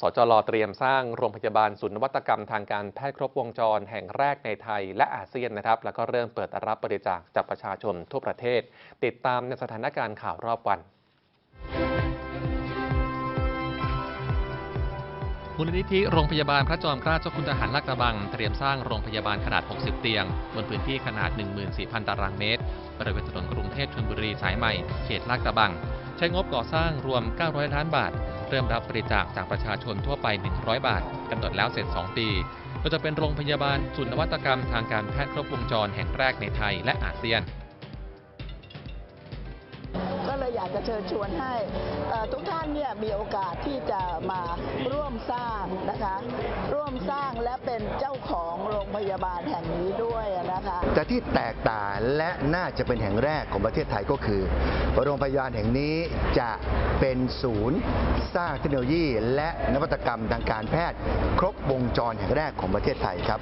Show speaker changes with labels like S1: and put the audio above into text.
S1: สจลเตรียมสร้างโรงพยาบาลศูนย์นวัตกรรมทางการแพทย์ครบวงจรแห่งแรกในไทยและอาเซียนนะครับ แล้วก็เริ่มเปิดรับบริจาคจากประชาชนทั่วประเทศ ติดตามในสถานการณ์ข่าวรอบวันมูลนิธิโรงพยาบาลพระจอมเกล้าเจ้าคุณทหารลาดกระบัง เตรียมสร้างโรงพยาบาลขนาด 60 เตียง บนพื้นที่ขนาด 14,000 ตารางเมตร บริเวณถนนกรุงเทพชลบุรีสายใหม่ เขตลาดกระบัง ใช้งบก่อสร้างรวม 900 ล้านบาท เริ่มรับบริจาคจากประชาชนทั่วไป 100 บาทกำหนดแล้วเสร็จ 2 ปีก็จะเป็นโรงพยาบาลศูนย์นวัตกรรมทางการแพทย์ครบวงจรแห่งแรกในไทยและอาเซียน
S2: เลยอยากจะเชิญชวนให้ทุกท่านเนี่ยมีโอกาสที่จะมาร่วมสร้างนะคะ ร่วมสร้างและเป็นเจ้าของโรงพยาบาลแห่งนี้ด้วยนะคะ
S3: แต่ที่แตกต่างและน่าจะเป็นแห่งแรกของประเทศไทยก็คือ โรงพยาบาลแห่งนี้จะเป็นศูนย์สร้างเทคโนโลยี และนวัตกรรมทางการแพทย์ ครบวงจรแห่งแรกของประเทศไทยครับ